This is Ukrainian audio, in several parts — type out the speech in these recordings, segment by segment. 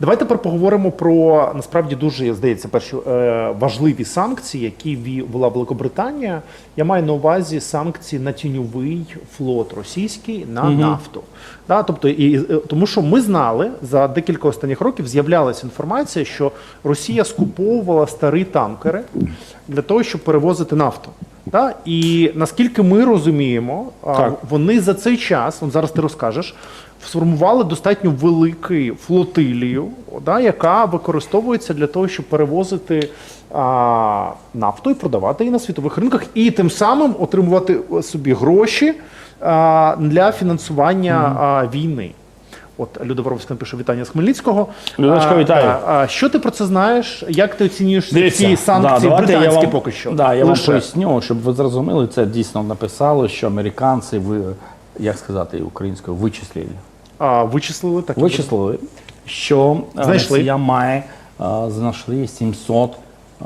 Давайте тепер поговоримо про насправді дуже здається перші е, важливі санкції, які ввела Великобританія. Я маю на увазі санкції на тіньовий флот російський на нафту. Да, тобто, і, е, тому що ми знали за декілька останніх років з'являлася інформація, що Росія скуповувала старі танкери для того, щоб перевозити нафту. Да? І наскільки ми розуміємо, Так. вони за цей час, от зараз ти розкажеш, сформували достатньо велику флотилію, да, яка використовується для того, щоб перевозити а, нафту і продавати її на світових ринках, і тим самим отримувати собі гроші а, для фінансування а, війни. От Люда Воровська пише вітання з Хмельницького. Людочка, вітаю. А, а, що ти про це знаєш? Як ти оцінюєш Дивіться, ці санкції да, британські я вам, поки що? Да, я Лише. вам поясню, щоб ви зрозуміли, це дійсно написали, що американці, ви, як сказати українською, вичислили. А, вичислили так. Вичислили, що е, Знайшли. Росія має, е, знайшли 700 е,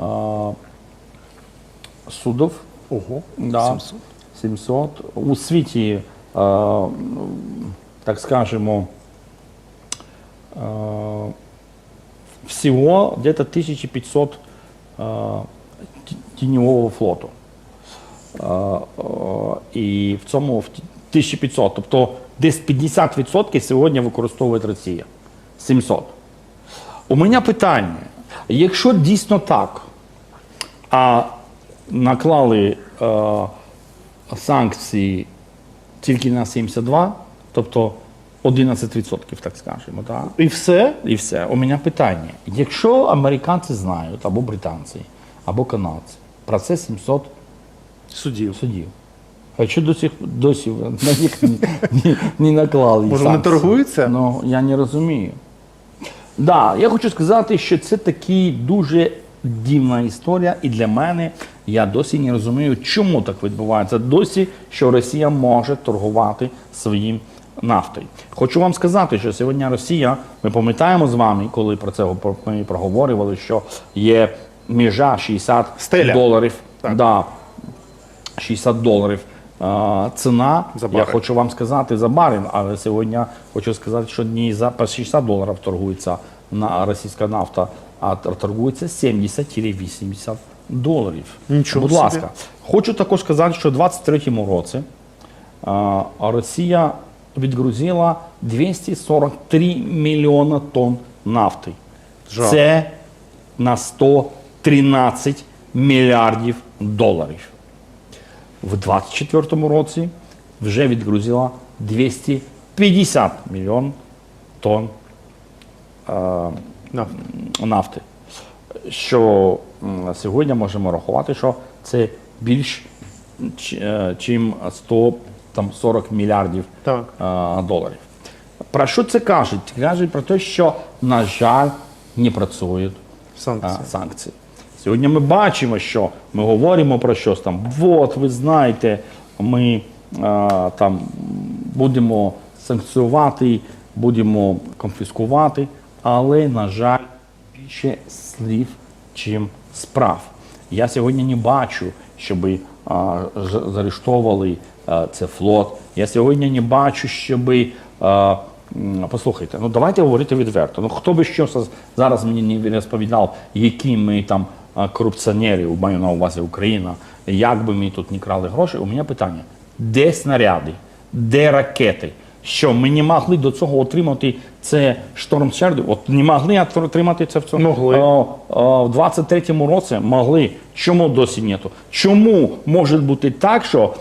судов. Ого, Да, 700. 700. У світі, е, так скажемо, е, всего где-то 1500 е, ті- тіньового флоту. Е, е, І в цьому в ті- 1500, тобто десь 50% сьогодні використовує Росія. 700. У мене питання: якщо дійсно так, а наклали е, санкції тільки на 72, тобто 11%, так скажемо, так? І все? І все. У мене питання: якщо американці знають, або британці, або канадці, про це 700 Судів. судів. А що до сих досі на них не, не, не наклали? Може, вони торгуються? Ну, я не розумію. Да, я хочу сказати, що це такі дуже дивна історія, і для мене я досі не розумію, чому так відбувається. Досі, що Росія може торгувати своїм нафтою. Хочу вам сказати, що сьогодні Росія, ми пам'ятаємо з вами, коли про це ми проговорювали, що є межа 60 Стеля. доларів. Так. Да, 60 доларів ціна. За Я хочу вам сказати за барель, але сьогодні хочу сказати, що не за по 60 доларів торгується на російська нафта, а торгується 70-80 доларів. Нічого Будь собі. ласка, хочу також сказати, що в 23-му році Росія відгрузила 243 мільйона тонн нафти. Це на 113 мільярдів доларів. В 2024 році вже відгрузила 250 мільйон тонн е, нафти. Що сьогодні можемо рахувати, що це більш е, чим 140 мільярдів Так. е, доларів. Про що це кажуть? Кажуть про те, що, на жаль, не працюють Санкції. а, санкції. Сьогодні ми бачимо, що ми говоримо про щось там. От, ви знаєте, ми а, там будемо санкціювати, будемо конфіскувати, але, на жаль, більше слів, чим справ. Я сьогодні не бачу, щоб а, заарештовували а, флот. Я сьогодні не бачу, щоб. Послухайте, ну давайте говорити відверто. Ну хто би що зараз мені не розповідав, які ми там а, корупціонери, маю на увазі Україна, як би ми тут не крали гроші, у мене питання: де снаряди, де ракети? Що ми не могли до цього отримати це шторм Shadow? От не могли отримати це в цьому Могли. О, о, в 23-му році могли. Чому досі нету? Чому може бути так, що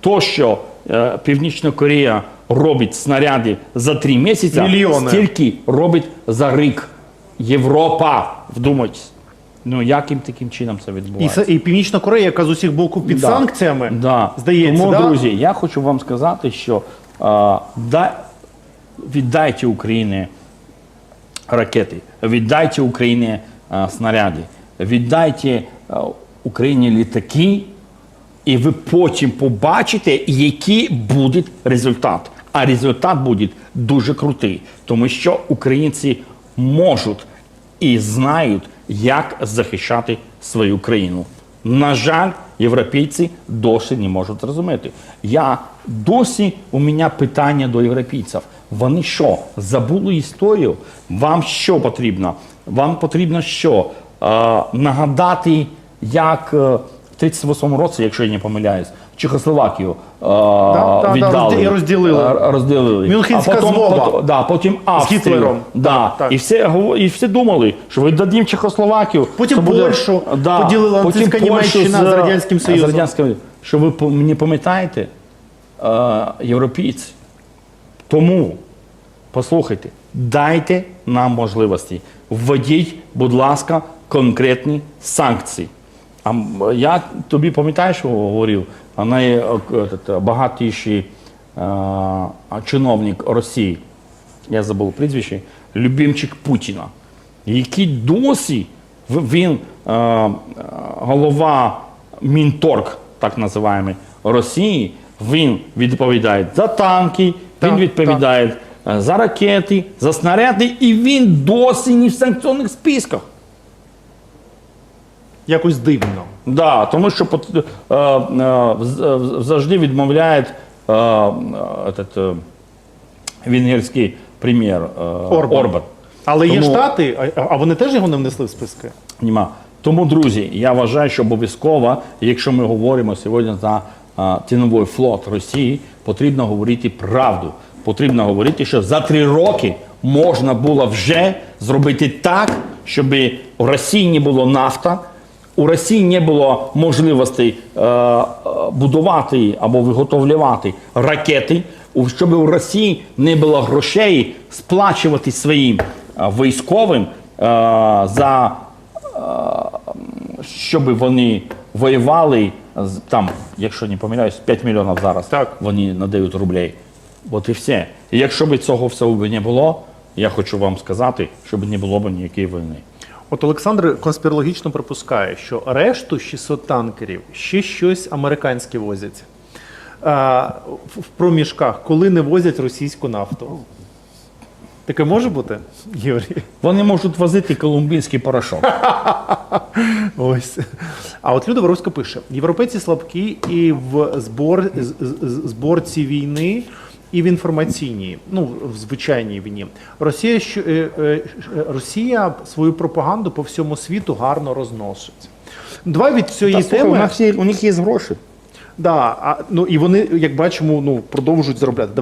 то, що е, Північна Корея робить снаряди за три місяці, Мільйони. стільки робить за рік. Європа, вдумайтесь. Ну яким таким чином це І, відбувається? С- і Північна Корея, яка з усіх боків під Да. санкціями, Да. здається, Тому, да? друзі, я хочу вам сказати, що е, да, віддайте Україні ракети, віддайте Україні е, снаряди, віддайте е, Україні літаки, і ви потім побачите, який буде результат. А результат буде дуже крутий, тому що українці можуть і знають, як захищати свою країну. На жаль, європейці досі не можуть зрозуміти. Я досі у мене питання до європейців. Вони що, забули історію? Вам що потрібно? Вам потрібно що? Е, нагадати, як е, в 38-му році, якщо я не помиляюсь, Чехословакію е, да, да, віддали. розді- розділили. Е, розділили. Мюнхенська а потім, змова. да, потім Австрію. Гітлером. Да. Так. І, все, і всі думали, що ви дадім Чехословакію. Потім буде- Польщу поділила потім нацистська Німеччина з Радянським Союзом. З Радянським, що ви не пам'ятаєте, е, європейці. Тому, послухайте, дайте нам можливості. Введіть, будь ласка, конкретні санкції. А я тобі пам'ятаєш, що говорив, найбагатіший чиновник Росії, я забув прізвище, любимчик Путіна, який досі він голова Мінторг, так називаємо, Росії, він відповідає за танки, він Так, відповідає е, за ракети, за снаряди, і він досі не в санкційних списках. Якось дивно. Да, тому що пот- е, е, завжди відмовляє е, е, е, венгерський прем'єр е, Орбан. Орбан. Але є штати, а, вони теж його не внесли в списки. Нема. Тому, друзі, я вважаю, що обов'язково, якщо ми говоримо сьогодні за тіновий флот Росії, потрібно говорити правду. Потрібно говорити, що за три роки можна було вже зробити так, щоб у Росії не було нафта, у Росії не було можливостей е, е, будувати або виготовляти ракети, щоб у Росії не було грошей сплачувати своїм е, військовим за щоб вони воювали там, якщо не помиляюсь, 5 мільйонів зараз Так. вони надають рублей. От і все. І якщо б цього всього не було, я хочу вам сказати, щоб не було б ніякої війни. От Олександр конспірологічно припускає, що решту 600 танкерів ще щось американське возять. А, в, в проміжках, коли не возять російську нафту. Таке може бути, Юрій? Вони можуть возити колумбійський порошок. Ось. А от Люда Воровська пише: європейці слабкі і в збор, зборці війни, і в інформаційній, ну в звичайній війні. Росія, що, е, е, Росія свою пропаганду по всьому світу гарно розносить. Давай від цієї Та, слухай, у, теми. них є, у них є гроші. Да, а, ну і вони, як бачимо, ну продовжують заробляти.